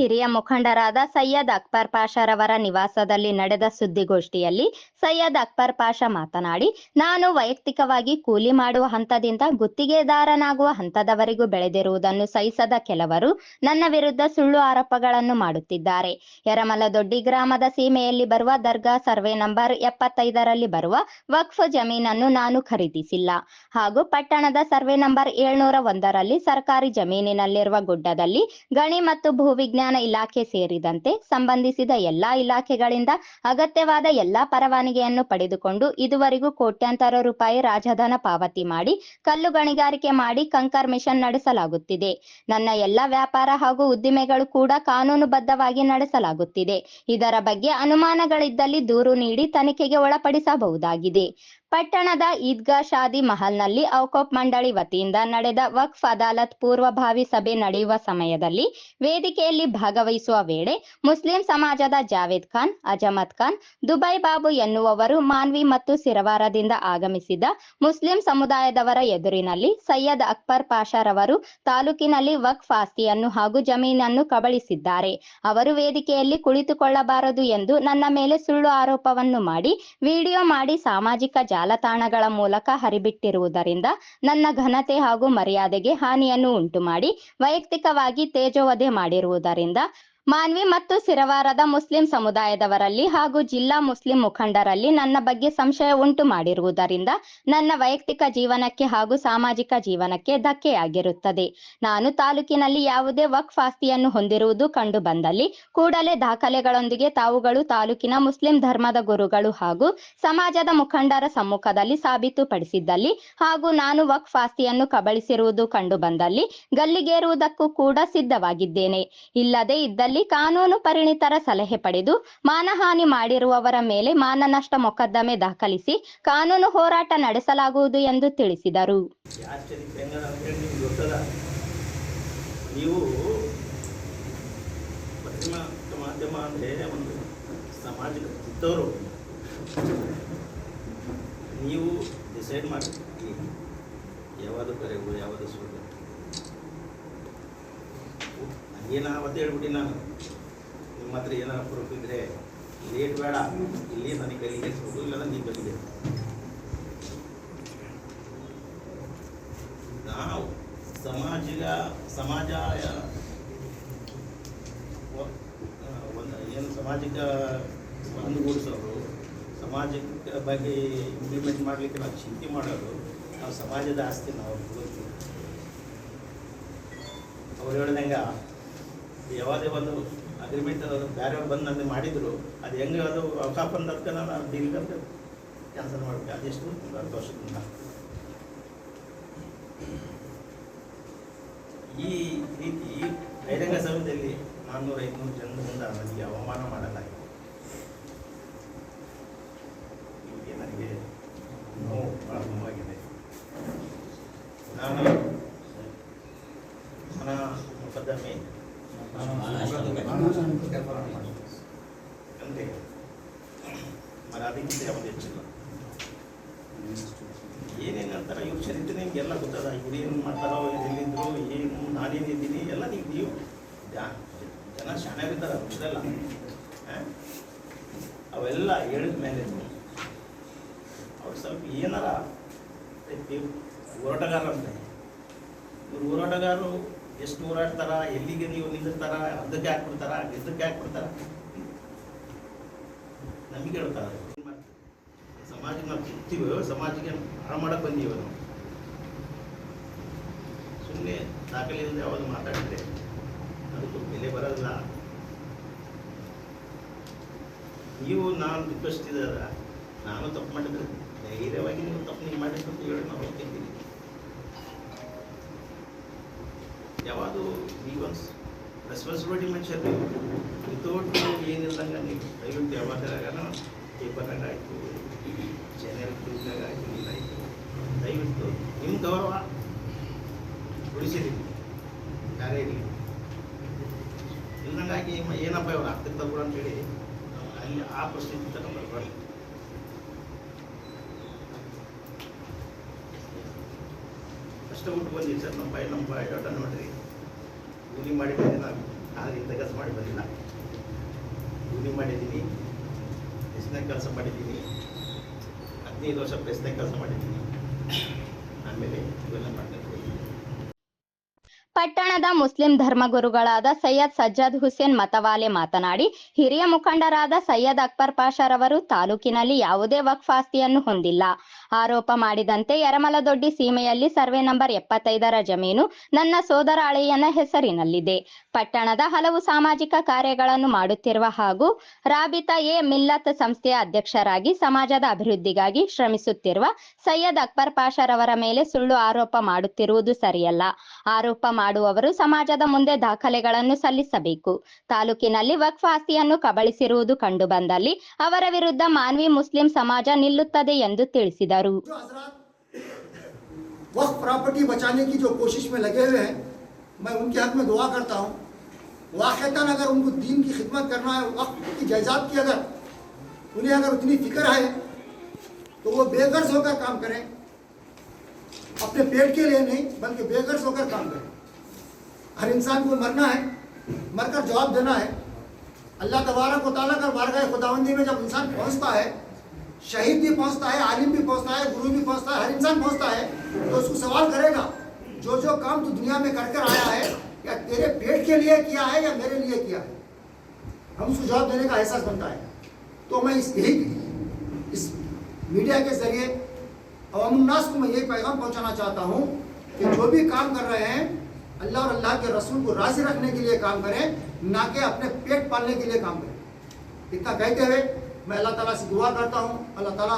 ಹಿರಿಯ ಮುಖಂಡರಾದ ಸೈಯದ್ ಅಕ್ಬರ್ ಪಾಷರವರ ನಿವಾಸದಲ್ಲಿ ನಡೆದ ಸುದ್ದಿಗೋಷ್ಠಿಯಲ್ಲಿ ಸೈಯದ್ ಅಕ್ಬರ್ ಪಾಷ ಮಾತನಾಡಿ, ನಾನು ವೈಯಕ್ತಿಕವಾಗಿ ಕೂಲಿ ಮಾಡುವ ಹಂತದಿಂದ ಗುತ್ತಿಗೆದಾರನಾಗುವ ಹಂತದವರೆಗೂ ಬೆಳೆದಿರುವುದನ್ನು ಸಹಿಸದ ಕೆಲವರು ನನ್ನ ವಿರುದ್ಧ ಸುಳ್ಳು ಆರೋಪಗಳನ್ನು ಮಾಡುತ್ತಿದ್ದಾರೆ. ಯರಮಲ ದೊಡ್ಡಿ ಗ್ರಾಮದ ಸೀಮೆಯಲ್ಲಿ ಬರುವ ದರ್ಗಾ ಸರ್ವೆ ನಂಬರ್ ಎಪ್ಪತ್ತೈದರಲ್ಲಿ ಬರುವ ವಕ್ಫ್ ಜಮೀನನ್ನು ನಾನು ಖರೀದಿಸಿಲ್ಲ. ಹಾಗೂ ಪಟ್ಟಣದ ಸರ್ವೆ ನಂಬರ್ ಏಳ್ನೂರ ಒಂದರಲ್ಲಿ ಸರ್ಕಾರಿ ಜಮೀನಿನಲ್ಲಿರುವ ಗುಡ್ಡದಲ್ಲಿ ಗಣಿ ಮತ್ತು ಭೂವಿಜ್ಞಾನ ಇಲಾಖೆ ಸೇರಿದಂತೆ ಸಂಬಂಧಿಸಿದ ಎಲ್ಲಾ ಇಲಾಖೆಗಳಿಂದ ಅಗತ್ಯವಾದ ಎಲ್ಲಾ ಪರವಾನಗಿಯನ್ನು ಪಡೆದುಕೊಂಡು ಇದುವರೆಗೂ ಕೋಟ್ಯಾಂತರ ರೂಪಾಯಿ ರಾಜಧನ ಪಾವತಿ ಮಾಡಿ, ಕಲ್ಲು ಗಣಿಗಾರಿಕೆ ಮಾಡಿ ಕಂಕರ್ ಮಿಷನ್ ನಡೆಸಲಾಗುತ್ತಿದೆ. ನನ್ನ ಎಲ್ಲ ವ್ಯಾಪಾರ ಹಾಗೂ ಉದ್ದಿಮೆಗಳು ಕೂಡ ಕಾನೂನುಬದ್ಧವಾಗಿ ನಡೆಸಲಾಗುತ್ತಿದೆ. ಇದರ ಬಗ್ಗೆ ಅನುಮಾನಗಳಿದ್ದಲ್ಲಿ ದೂರು ನೀಡಿ ತನಿಖೆಗೆ ಒಳಪಡಿಸಬಹುದಾಗಿದೆ. ಪಟ್ಟಣದ ಈದ್ಗಾ ಶಾದಿ ಮಹಲ್ನಲ್ಲಿ ಔಕೋಪ್ ಮಂಡಳಿ ವತಿಯಿಂದ ನಡೆದ ವಕ್ಫ್ ಅದಾಲತ್ ಪೂರ್ವಭಾವಿ ಸಭೆ ನಡೆಯುವ ಸಮಯದಲ್ಲಿ ವೇದಿಕೆಯಲ್ಲಿ ಭಾಗವಹಿಸುವ ವೇಳೆ ಮುಸ್ಲಿಂ ಸಮಾಜದ ಜಾವೇದ್ ಖಾನ್, ಅಜಮತ್ ಖಾನ್, ದುಬೈ ಬಾಬು ಎನ್ನುವವರು ಮಾನ್ವಿ ಮತ್ತು ಸಿರವಾರದಿಂದ ಆಗಮಿಸಿದ ಮುಸ್ಲಿಂ ಸಮುದಾಯದವರ ಎದುರಿನಲ್ಲಿ ಸೈಯದ್ ಅಕ್ಬರ್ ಪಾಷರವರು ತಾಲೂಕಿನಲ್ಲಿ ವಕ್ಫ್ ಆಸ್ತಿಯನ್ನು ಹಾಗೂ ಜಮೀನನ್ನು ಕಬಳಿಸಿದ್ದಾರೆ. ಅವರು ವೇದಿಕೆಯಲ್ಲಿ ಕುಳಿತುಕೊಳ್ಳಬಾರದು ಎಂದು ನನ್ನ ಮೇಲೆ ಸುಳ್ಳು ಆರೋಪವನ್ನು ಮಾಡಿ, ವಿಡಿಯೋ ಮಾಡಿ ಸಾಮಾಜಿಕ ಜಾಲತಾಣಗಳ ಮೂಲಕ ಹರಿಬಿಟ್ಟಿರುವುದರಿಂದ ನನ್ನ ಘನತೆ ಹಾಗೂ ಮರ್ಯಾದೆಗೆ ಹಾನಿಯನ್ನು ಉಂಟು ಮಾಡಿ ವೈಯಕ್ತಿಕವಾಗಿ ತೇಜೋವಧೆ ಮಾಡಿರುವುದರಿಂದ ಮಾನ್ವಿ ಮತ್ತು ಸಿರವಾರದ ಮುಸ್ಲಿಂ ಸಮುದಾಯದವರಲ್ಲಿ ಹಾಗೂ ಜಿಲ್ಲಾ ಮುಸ್ಲಿಂ ಮುಖಂಡರಲ್ಲಿ ನನ್ನ ಬಗ್ಗೆ ಸಂಶಯ ಉಂಟು ಮಾಡಿರುವುದರಿಂದ ನನ್ನ ವೈಯಕ್ತಿಕ ಜೀವನಕ್ಕೆ ಹಾಗೂ ಸಾಮಾಜಿಕ ಜೀವನಕ್ಕೆ ಧಕ್ಕೆಯಾಗಿರುತ್ತದೆ. ನಾನು ತಾಲೂಕಿನಲ್ಲಿ ಯಾವುದೇ ವಕ್ಫ್ ಆಸ್ತಿಯನ್ನು ಹೊಂದಿರುವುದು ಕಂಡು ಬಂದಲ್ಲಿ ಕೂಡಲೇ ದಾಖಲೆಗಳೊಂದಿಗೆ ತಾವುಗಳು ತಾಲೂಕಿನ ಮುಸ್ಲಿಂ ಧರ್ಮದ ಗುರುಗಳು ಹಾಗೂ ಸಮಾಜದ ಮುಖಂಡರ ಸಮ್ಮುಖದಲ್ಲಿ ಸಾಬೀತುಪಡಿಸಿದ್ದಲ್ಲಿ ಹಾಗೂ ನಾನು ವಕ್ಫ್ ಆಸ್ತಿಯನ್ನು ಕಬಳಿಸಿರುವುದು ಕಂಡು ಬಂದಲ್ಲಿ ಗಲ್ಲಿಗೇರುವುದಕ್ಕೂ ಕೂಡ ಸಿದ್ಧವಾಗಿದ್ದೇನೆ. ಇಲ್ಲದೆ ಇದ್ದಲ್ಲಿ ಕಾನೂನು ಪರಿಣಿತರ ಸಲಹೆ ಪಡೆದು ಮಾನಹಾನಿ ಮಾಡಿರುವವರ ಮೇಲೆ ಮಾನನಷ್ಟ ಮೊಕದ್ದಮೆ ದಾಖಲಿಸಿ ಕಾನೂನು ಹೋರಾಟ ನಡೆಸಲಾಗುವುದು ಎಂದು ತಿಳಿಸಿದರು. ಯಾವುದು ಯಾವುದು ಹಂಗೇನ ಅವತ್ತು ಹೇಳ್ಬಿಟ್ಟು ನಾನು. ನಿಮ್ಮ ಹತ್ರ ಏನಾರ ಪ್ರೂಫ್ ಇದ್ರೆ ಲೇಟ್ ಬೇಡ. ಇಲ್ಲಿ ನನಗೆ ಕೈಲಿಗೆ ಇಸ್ಬಿಟ್ಟು ಇಲ್ಲ ನೀವು ಬಂದಿದೆ ನಾವು ಸಮಾಜಿಗ ಸಮಾಜ ಒಂದು, ಏನು ಸಮಾಜಿಕ ಒಂದುಗೂಡಿಸೋರು ಸಮಾಜದ ಬಗ್ಗೆ ಇಂಪ್ಲಿಮೆಂಟ್ ಮಾಡಲಿಕ್ಕೆ ನಾವು ಚಿಂತೆ ಮಾಡೋದು ನಾವು ಸಮಾಜದ ಆಸ್ತಿ ನಾವು ಅವ್ರು ಹೇಳ್ದಂಗೆ ಯಾವುದೇ ಒಂದು ಅಗ್ರಿಮೆಂಟ್ ಬೇರೆಯವ್ರು ಬಂದು ನನಗೆ ಮಾಡಿದ್ರು, ಅದು ಹೆಂಗೆ ಅದು ಅವಕಾಶ ಅದಕ್ಕೆ ನಾನು ಡೀಲ್ ಕ್ಯಾನ್ಸಲ್ ಮಾಡಬೇಕು ಅದೆಷ್ಟು ಸಂತೋಷದಿಂದ ವರ್ಷದಿಂದ. ಈ ರೀತಿ ಬಹಿರಂಗ ಸಭೆಯಲ್ಲಿ ನಾನ್ನೂರ ಐದುನೂರು ಜನರಿಂದ ನನಗೆ ಅವಮಾನ ಮಾಡಲಾಗಿದೆ. ನನಗೆ ನೋವು ಭಾಳ ನೋವಾಗಿದೆ ನಾನು ಮುಖದ ಮೊಕದ್ದಮೆ ಅಂತೆ మరి ಅದಕ್ಕಿಂತ ಯಾವುದು ಹೆಚ್ಚಿಲ್ಲ ಏನೇನು ಅಂತಾರೆ ಇವ್ರ ಚರಿತ್ರೆ ನಿಮ್ಗೆಲ್ಲ ಗೊತ್ತದ ಇವ್ರು ಏನು ಮಾಡ್ತಾರೋ ಇವ್ರು ಎಲ್ಲಿದ್ರು ಏನು ನಾನೇನಿದ್ದೀನಿ ಎಲ್ಲ ನೀವು ನೀವು ಜಾ- ಜನ ಶಾಣ್ಯಾಗಿದ್ದಾರೆ ಗೊತ್ತಲ್ಲ ಅವೆಲ್ಲ ಹೇಳಿದ ಮೇಲೆ ಅವ್ರು ಸ್ವಲ್ಪ ಏನಾರ ಇವ್ ಹೋರಾಟಗಾರ ಅಂತ ಇವ್ರು ಹೋರಾಟಗಾರರು ಎಷ್ಟು ಹೋರಾಡ್ತಾರ, ಎಲ್ಲಿಗೆ ನೀವು ನಿಲ್ಲಿಸ್ತಾರ ಅರ್ಧಕ್ಕೆ ಹಾಕ್ಬಿಡ್ತಾರ ಗೆದ್ದಕ್ಕೆ ಹಾಕ್ಬಿಡ್ತಾರ? ನಮಗೆ ಹೇಳ್ತಾರೆ? ಸಮಾಜಕ್ಕೆ ನಾವು ತಿಂತೀವಿ ಸಮಾಜಕ್ಕೆ ಹಾಳು ಮಾಡಕ್ಕೆ ಬಂದೀವಿ ನಾವು. ಸುಮ್ಮನೆ ದಾಖಲೆ ಇಲ್ಲದೆ ಯಾವುದು ಮಾತಾಡಿದ್ರೆ ಅದಕ್ಕೂ ಬೆಲೆ ಬರೋದಿಲ್ಲ. ನೀವು ನಾನು ರಿಕ್ವೆಸ್ಟ್ ಇದ್ದಾರ ನಾನು ತಪ್ಪು ಮಾಡಿದ್ರೆ ಧೈರ್ಯವಾಗಿ ನೀವು ತಪ್ಪು ನೀವು ಮಾಡಿದ್ರು ಹೇಳಿ ನಾವು ಹೋಗ್ತಿದ್ದೀವಿ. ಯಾವುದು ನೀವೊಂದು ರೆಸ್ಪಾನ್ಸಿಬಿಲಿಟಿ ಮನುಷ್ಯರು ನೀವು ವಿತೌಟ್ ಏನಿಲ್ಲದಂಗೆ ನೀವು ದಯವಿಟ್ಟು ಯಾವಾಗಲಾಗ ಪೇಪರ್ನಾಗ ಆಯಿತು ಚಾನೆಲ್ ನ್ಯೂಸ್ನಾಗ ಆಯಿತು ಇಲ್ಲಾಯಿತು ದಯವಿಟ್ಟು ನಿಮ್ಮ ಗೌರವ ಉಳಿಸಿರಿ ಯಾರೇ ಇರಲಿ ಇಲ್ಲಂಗಾಗಿ ಏನಪ್ಪ ಇವ್ರು ಆಗ್ತಿರ್ತಾರೆ ಬಿಡು ಅಂತೇಳಿ ಅಲ್ಲಿ ಆ ಪರಿಸ್ಥಿತಿ ತನಕ ಬರಬಾರ್ದು ಕಷ್ಟ ಬಿಟ್ಟು ಬಂದಿದ್ದು ಸರ್ ನಮ್ಮ ಬಾಯಿ ನಮ್ಮ ಬಾಯಿ ಆಟ ನೋಡ್ರಿ ಕೂಲಿ ಮಾಡಿ ಬಂದೆ ನಾನು. ಆದರೆ ಇಂಥ ಕೆಲಸ ಮಾಡಿ ಬಂದಿಲ್ಲ. ಕೂಲಿ ಮಾಡಿದ್ದೀನಿ ಪ್ರೆಸ್ನಾಗ ಕೆಲಸ ಮಾಡಿದ್ದೀನಿ. ಹದಿನೈದು ವರ್ಷ ಪ್ರೆಸ್ನಾಗ ಕೆಲಸ ಮಾಡಿದ್ದೀನಿ. ಆಮೇಲೆ ಇವೆಲ್ಲ ಮಾಡ್ತಾ ಹೋಗಿದ್ದೀನಿ ಪಟ್ಟಣದ ಮುಸ್ಲಿಂ ಧರ್ಮಗುರುಗಳಾದ ಸೈಯದ್ ಸಜ್ಜಾದ್ ಹುಸೇನ್ ಮತವಾಲೆ ಮಾತನಾಡಿ, ಹಿರಿಯ ಮುಖಂಡರಾದ ಸೈಯದ್ ಅಕ್ಬರ್ ಪಾಷರವರು ತಾಲೂಕಿನಲ್ಲಿ ಯಾವುದೇ ವಕ್ಫ್ ಆಸ್ತಿಯನ್ನು ಹೊಂದಿಲ್ಲ. ಆರೋಪ ಮಾಡಿದಂತೆ ಯರಮಲದೊಡ್ಡಿ ಸೀಮೆಯಲ್ಲಿ ಸರ್ವೆ ನಂಬರ್ ಎಪ್ಪತ್ತೈದರ ಜಮೀನು ನನ್ನ ಸೋದರ ಅಳೆಯನ ಹೆಸರಿನಲ್ಲಿದೆ. ಪಟ್ಟಣದ ಹಲವು ಸಾಮಾಜಿಕ ಕಾರ್ಯಗಳನ್ನು ಮಾಡುತ್ತಿರುವ ಹಾಗೂ ರಾಬಿತಾ ಎ ಮಿಲ್ಲತ್ ಸಂಸ್ಥೆಯ ಅಧ್ಯಕ್ಷರಾಗಿ ಸಮಾಜದ ಅಭಿವೃದ್ಧಿಗಾಗಿ ಶ್ರಮಿಸುತ್ತಿರುವ ಸೈಯದ್ ಅಕ್ಬರ್ ಪಾಷರವರ ಮೇಲೆ ಸುಳ್ಳು ಆರೋಪ ಮಾಡುತ್ತಿರುವುದು ಸರಿಯಲ್ಲ. ಆರೋಪ ಮಾಡುವವರು ಸಮಾಜದ ಮುಂದೆ ದಾಖಲೆಗಳನ್ನು ಸಲ್ಲಿಸಬೇಕು ತಾಲೂಕಿನಲ್ಲಿ ವಕ್ಫ್ ಆಸ್ತಿಯನ್ನು ಕಬಳಿಸಿರುವುದು ಕಂಡುಬಂದಲ್ಲಿ ಅವರ ವಿರುದ್ಧ ಮಾನ್ವಿ ಮುಸ್ಲಿಂ ಸಮಾಜ ನಿಲ್ಲುತ್ತದೆ ಎಂದು ತಿಳಿಸಿದರು जो हजरात वक्त प्रॉपर्टी बचाने की जो कोशिश में लगे हुए हैं मैं उनके हक में दुआ करता हूँ वाक़ता अगर उनको दीन की खिदमत करना है वक्त की जायदाद की अगर उन्हें अगर उतनी फिक्र है तो वो बेगर्ज होकर काम करें अपने पेट के लिए नहीं बल्कि बेगर्ज होकर काम करें हर इंसान को मरना है, मरकर जवाब देना है। अल्लाह तबारक व ताला का बारगाह खुदाबंदी में जब इंसान पहुँचता है, शहीद भी पहुँचता है, आलिम भी पहुँचता है, गुरु भी पहुँचता है, हर इंसान पहुँचता है तो उसको सवाल करेगा जो जो काम तू दुनिया में कर कर आया है या तेरे पेट के लिए किया है या मेरे लिए किया है? हम उसको जवाब देने का एहसास बनता है। तो मैं इस यही, इस मीडिया के ज़रिए अवामनास को मैं यही पैगाम पहुंचाना चाहता हूँ कि जो भी काम कर रहे हैं अल्लाह और अल्लाह के रसूल को राज़ी रखने के लिए काम करें, ना कि अपने पेट पालने के लिए काम करें। इतना कहते हुए मैं अल्लाह ताला से दुआ करता हूँ। अल्लाह ताला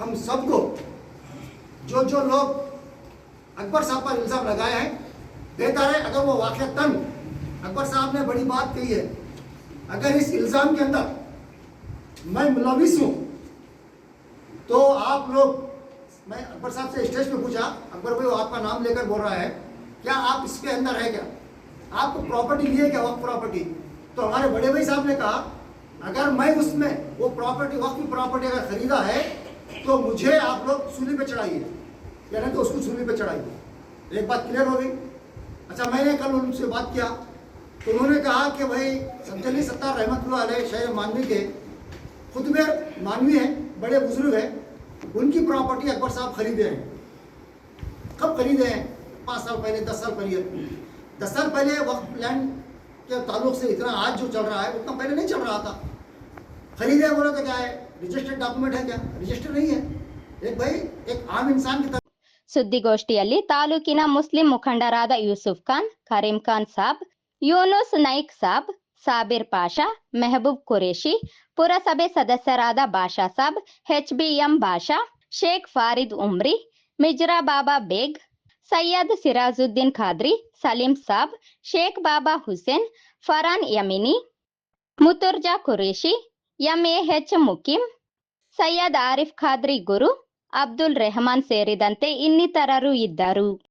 हम सबको जो जो लोग अकबर साहब पर इल्ज़ाम लगाए हैं बेहतर है अगर वो वाक़तन अकबर साहब ने बड़ी बात कही है, अगर इस इल्ज़ाम के अंदर मैं मुलविस हूँ तो आप लोग, मैं अकबर साहब से स्टेज पे पूछा, अकबर भाई आपका नाम लेकर बोल रहा है क्या आप इसके अंदर है क्या? आपको प्रॉपर्टी ली है क्या वक्त प्रॉपर्टी तो हमारे बड़े भाई साहब ने कहा, अगर मैं उसमें वो प्रॉपर्टी वक्त की प्रॉपर्टी अगर खरीदा है तो मुझे आप लोग सूली पे चढ़ाइए। या नहीं तो उसको सूली पे चढ़ाइए। एक बात क्लियर हो गई? अच्छा मैंने कल उनसे बात किया। तो उन्होंने कहा कि भाई समझली सत्तार अलैह शहर मानवी के खुद में मानवी हैं, बड़े बुज़ुर्ग हैं। उनकी प्रॉपर्टी अकबर साहब खरीदे हैं। कब खरीदे हैं? पाँच साल पहले दस साल पहले दस साल पहले वक्त लैंड के ताल्लुक से इतना आज जो चल रहा है उतना पहले नहीं चल रहा था खरीदे हैं बोले तो क्या है रजिस्टर्ड डॉक्यूमेंट है क्या रजिस्टर नहीं है एक भाई एक आम इंसान की तरह ಸುದ್ದಿಗೋಷ್ಠಿಯಲ್ಲಿ ತಾಲೂಕಿನ ಮುಸ್ಲಿಂ ಮುಖಂಡರಾದ ಯೂಸುಫ್ ಖಾನ್ ಕರೀಂ ಖಾನ್ ಸಾಬ್ ಯೂನುಸ್ ನೈಕ್ ಸಾಬ್ ಸಾಬಿರ್ ಪಾಷಾ ಮೆಹಬೂಬ್ ಕುರೇಶಿ ಪುರಸಭೆ ಸದಸ್ಯರಾದ ಬಾಷಾ ಸಾಬ್ ಎಚ್ಬಿಎಂ ಬಾಷಾ ಶೇಖ್ ಫಾರಿದ್ ಉಮ್ರಿ ಮಿಜ್ರಾ ಬಾಬಾ ಬೇಗ್ Syed Sirajuddin Qadri, Salim Sab, Sheikh Baba Hussain, Faran Yamini, Murtuza Yame H Muqim, Syed Arif Qadri Guru, Abdul Rehman ಸೇರಿದಂತೆ ಇನ್ನಿತರರು ಇದ್ದರು.